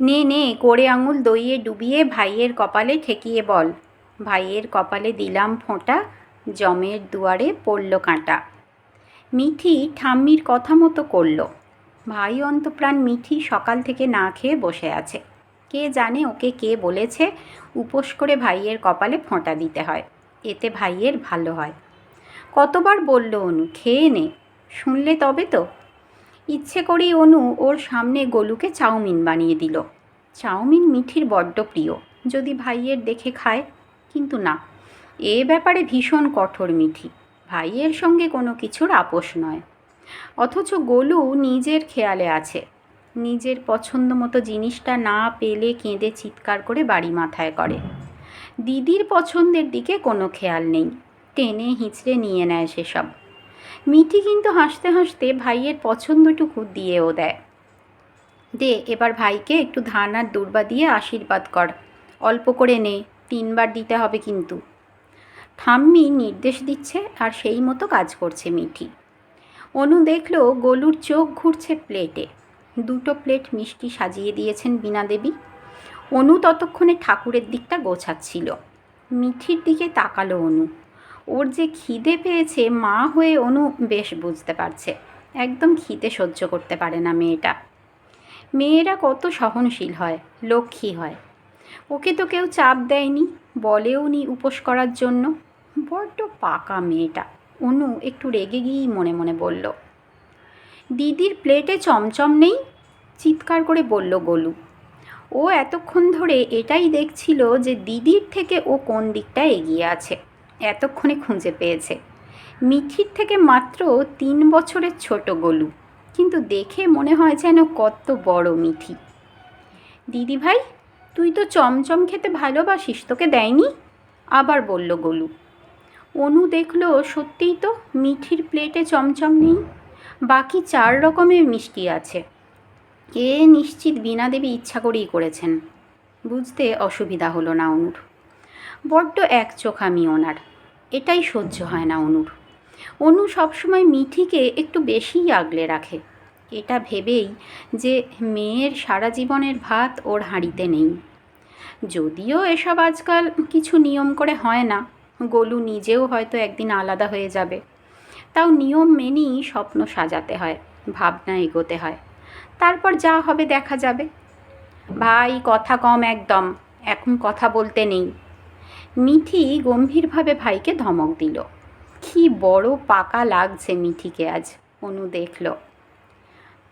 নে নে, করে আঙুল দইয়ে ডুবিয়ে ভাইয়ের কপালে ঠেকিয়ে বল। ভাইয়ের কপালে দিলাম ফোঁটা, জমের দুয়ারে পড়ল কাঁটা। মিঠি ঠাম্মির কথা মতো করল। ভাই অন্তপ্রাণ মিঠি সকাল থেকে না খেয়ে বসে আছে। কে জানে ওকে কে বলেছে উপোস করে ভাইয়ের কপালে ফোঁটা দিতে হয়। এতে ভাইয়ের ভালো হয়। কতবার বলল অনু, খেয়ে নে। শুনলে তবে তো। ইচ্ছে করেই অনু ওর সামনে গোলুকে চাউমিন বানিয়ে দিল। চাউমিন মিঠির বড্ড প্রিয়। যদি ভাইয়ের দেখে খায়, কিন্তু না। এ ব্যাপারে ভীষণ কঠোর মিঠি। ভাইয়ের সঙ্গে কোনো কিছুর আপোষ নয়। অথচ গোলু নিজের খেয়ালে আছে। নিজের পছন্দ মতো জিনিসটা না পেলে কেঁদে চিৎকার করে বাড়ি মাথায় করে। দিদির পছন্দের দিকে কোনো খেয়াল নেই। টেনে হিঁচড়ে নিয়ে নেয় সেসব। মিঠি কিন্তু হাসতে হাসতে ভাইয়ের পছন্দটুকু দিয়েও দেয়। দে, এবার ভাইকে একটু ধান আর দুর্বা দিয়ে আশীর্বাদ কর। অল্প করে নে, তিনবার দিতে হবে কিন্তু। ঠাম্মি নির্দেশ দিচ্ছে আর সেই মতো কাজ করছে মিঠি। অনু দেখল গোলুর চোখ ঘুরছে প্লেটে। দুটো প্লেট মিষ্টি সাজিয়ে দিয়েছেন বীণা দেবী। অনু ততক্ষণে ঠাকুরের দিকটা গোছাচ্ছিল। মিঠির দিকে তাকালো অনু। ওর যে খিদে পেয়েছে, মা হয়ে অনু বেশ বুঝতে পারছে। একদম খিদে সহ্য করতে পারে না মেয়েটা। মেয়েরা কত সহনশীল হয়, লক্ষ্মী হয়। ওকে তো কেউ চাপ দেয়নি, বলেও নি উপোস করার জন্য। বড্ড পাকা মেয়েটা, অনু একটু রেগে গিয়েই মনে মনে বলল। দিদির প্লেটে চমচম নেই? চিৎকার করে বলল গোলু। ও এতক্ষণ ধরে এটাই দেখছিল যে দিদির থেকে ও কোন দিকটা এগিয়ে আছে। এতক্ষণে খুঁজে পেয়েছে। মিঠির থেকে মাত্র তিন বছরের ছোট গোলু। কিন্তু দেখে মনে হয় যেন কত বড় মিঠি দিদি ভাই, তুই তো চমচম খেতে ভালোবাসিস, তোকে দেয়নি? আবার বলল গোলু। অনু দেখল সত্যিই তো মিঠির প্লেটে চমচম নেই। বাকি চার রকমের মিষ্টি আছে। এ নিশ্চিত বীণা দেবী ইচ্ছা করেই করেছেন? বুঝতে অসুবিধা হলো না অনুর। বড্ড এক চোখামি ওনার। এটাই সহ্য হয় না অনুর। অনু সবসময় মিঠিকে একটু বেশিই আগলে রাখে। এটা ভেবেই যে মেয়ের সারা জীবনের ভাত ওর হাঁড়িতে নেই। যদিও এসব আজকাল কিছু নিয়ম করে হয় না, গোলু নিজেও হয়তো একদিন আলাদা হয়ে যাবে। তাও নিয়ম মেনেই স্বপ্ন সাজাতে হয়, ভাবনা এগোতে হয়। তারপর যা হবে দেখা যাবে। ভাই, কথা কম একদম, এখন কথা বলতে নেই। মিঠি গম্ভীরভাবে ভাইকে ধমক দিল। কি বড় পাকা লাগছে মিঠিকে আজ, অনু দেখল।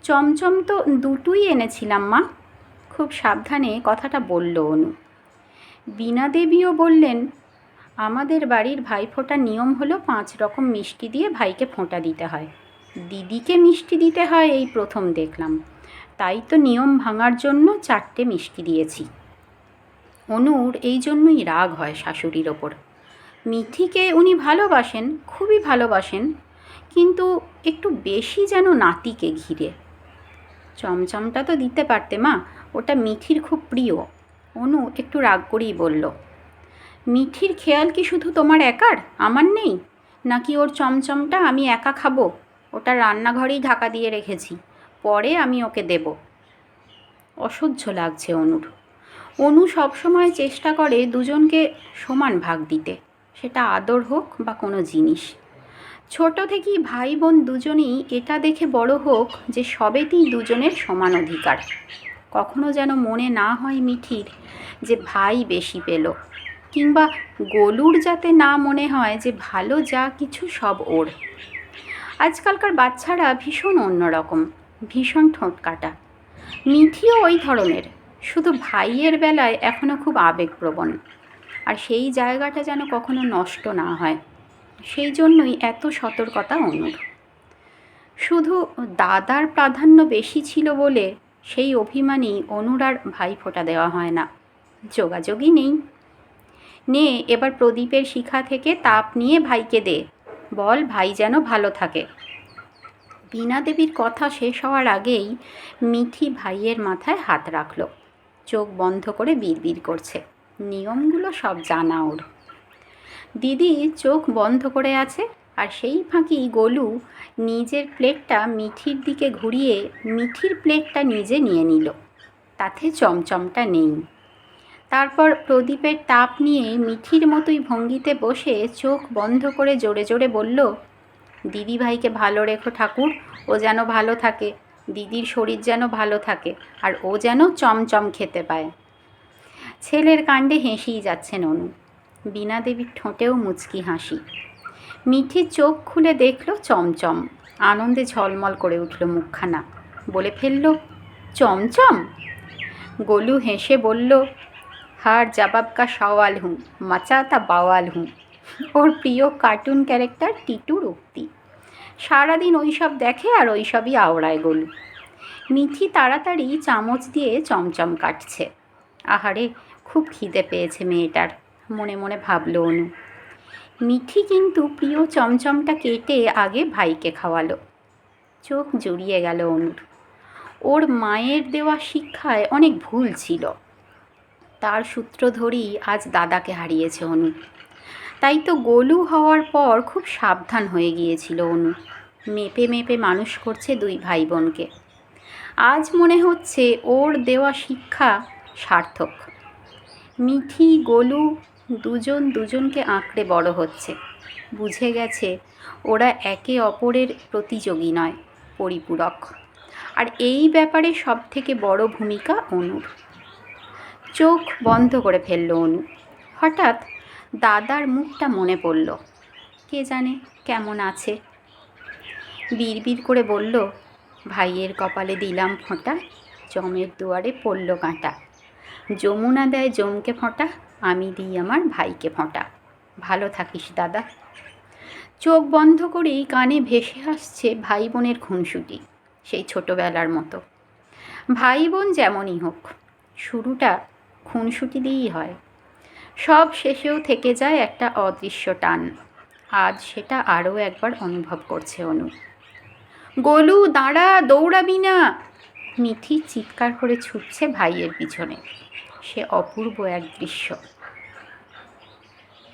চমচম তো দুটোই এনেছিলাম মা, খুব সাবধানে কথাটা বলল অনু। বীণা দেবীও বললেন, আমাদের বাড়ির ভাইফোঁটার নিয়ম হলো পাঁচ রকম মিষ্টি দিয়ে ভাইকে ফোঁটা দিতে হয়। দিদিকে মিষ্টি দিতে হয় এই প্রথম দেখলাম। তাই তো নিয়ম ভাঙার জন্য চারটে মিষ্টি দিয়েছি। অনুর এই জন্যই রাগ হয় শাশুড়ির ওপর। মিঠিকে উনি ভালোবাসেন, খুবই ভালোবাসেন, কিন্তু একটু বেশি যেন নাতিকে ঘিরে। চমচমটা তো দিতে পারতে মা, ওটা মিঠির খুব প্রিয়। অনু একটু রাগ করেই বলল মিঠির খেয়াল কি শুধু তোমার একার? আমার নেই? নাকি ওর চমচমটা আমি একা খাব? ওটা রান্নাঘরেই ঢাকা দিয়ে রেখেছি, পরে আমি ওকে দেব। অসহ্য লাগছে অনুর। অনু সবসময় চেষ্টা করে দুজনকে সমান ভাগ দিতে। সেটা আদর হোক বা কোনো জিনিস। ছোট থেকেই ভাই বোন দুজনেই এটা দেখে বড় হোক যে সবেতেই দুজনের সমান অধিকার। কখনো যেন মনে না হয় মিঠির যে ভাই বেশি পেল, কিংবা গোলুর যাতে না মনে হয় যে ভালো যা কিছু সব ওর। আজকালকার বাচ্চারা ভীষণ অন্যরকম, ভীষণ ঠোঁট কাটা। মিঠিও ওই ধরনের। শুধু ভাইয়ের বেলায় এখনও খুব আবেগপ্রবণ। আর সেই জায়গাটা যেন কখনো নষ্ট না হয়। সেই জন্যই এত সতর্কতা অনুর। শুধু দাদার প্রাধান্য বেশি ছিল বলে সেই অভিমানেই অনুর আর ভাই ফোঁটা দেওয়া হয় না। যোগাযোগই নেই। নে, এবার প্রদীপের শিখা থেকে তাপ নিয়ে ভাইকে দে। বল ভাই যেন ভালো থাকে। বীণা দেবীর কথা শেষ হওয়ার আগেই মিঠি ভাইয়ের মাথায় হাত রাখল। চোখ বন্ধ করে বিড়বিড় করছে। নিয়মগুলো সব জানা ওর দিদি চোখ বন্ধ করে আছে আর সেই ফাঁকি গোলু নিজের প্লেটটা মিঠির দিকে ঘুরিয়ে মিঠির প্লেটটা নিজে নিয়ে নিল। তাতে চমচমটা নেই। তারপর প্রদীপের তাপ নিয়ে মিঠির মতোই ভঙ্গিতে বসে চোখ বন্ধ করে জোরে জোরে বলল, দিদিভাইকে ভালো রেখো ঠাকুর, ও যেন ভালো থাকে। দিদির শরীর যেন ভালো থাকে আর ও যেন চমচম খেতে পায়। ছেলের কাণ্ডে হেসেই যাচ্ছেন অনু বীণা দেবীর ঠোঁটেও মুচকি হাসি। মিঠি চোখ খুলে দেখল চমচম। আনন্দে ঝলমল করে উঠল মুখখানা। বলে ফেলল, চমচম? গোলু হেসে বলল, হার জবাব কা সওয়াল হুঁ মাচা তা বাওয়াল হুঁ ওর প্রিয় কার্টুন ক্যারেক্টার টিটুর উক্তি সারাদিন ওইসব দেখে আর ওইসবই আওড়ায় গলু। মিঠি তাড়াতাড়ি চামচ দিয়ে চমচম কাটছে। আহারে, খুব খিদে পেয়েছে মেয়েটার, মনে মনে ভাবল অনু। মিঠি কিন্তু প্রিয় চমচমটা কেটে আগে ভাইকে খাওয়ালো। চোখ জুড়িয়ে গেল অনুর। ওর মায়ের দেওয়া শিক্ষায় অনেক ভুল ছিল। তার সূত্র ধরেই আজ দাদাকে হারিয়েছে অনু। তাই তো গোলু হওয়ার পর খুব সাবধান হয়ে গিয়েছিল অনু। মেপে মেপে মানুষ করছে দুই ভাই বোনকে আজ মনে হচ্ছে ওর দেওয়া শিক্ষা সার্থক। মিঠি, গোলু দুজন দুজনকে আঁকড়ে বড় হচ্ছে। বুঝে গেছে ওরা একে অপরের প্রতিযোগী নয়, পরিপূরক। আর এই ব্যাপারে সব থেকে বড় ভূমিকা অনুর। চোখ বন্ধ করে ফেলল অনু। হঠাৎ দাদার মুখটা মনে পড়ল। কে জানে কেমন আছে। বিড়বিড় করে বলল, ভাইয়ের কপালে দিলাম ফোঁটা, জমের দুয়ারে পড়ল কাঁটা। যমুনা দেয় জমকে ফোঁটা, আমি দিই আমার ভাইকে ফোঁটা। ভালো থাকিস দাদা। চোখ বন্ধ করেই কানে ভেসে আসছে ভাই বোনের খুনসুটি, সেই ছোটোবেলার মতো। ভাই বোন যেমনই হোক, শুরুটা খুনসুটি দিয়েই হয়। সব শেষেও থেকে যায় একটা অদৃশ্য টান। আজ সেটা আরও একবার অনুভব করছে অনু। গোলু, দাঁড়া, দৌড়াবি না। মিঠি চিৎকার করে ছুটছে ভাইয়ের পিছনে। সে অপূর্ব এক দৃশ্য।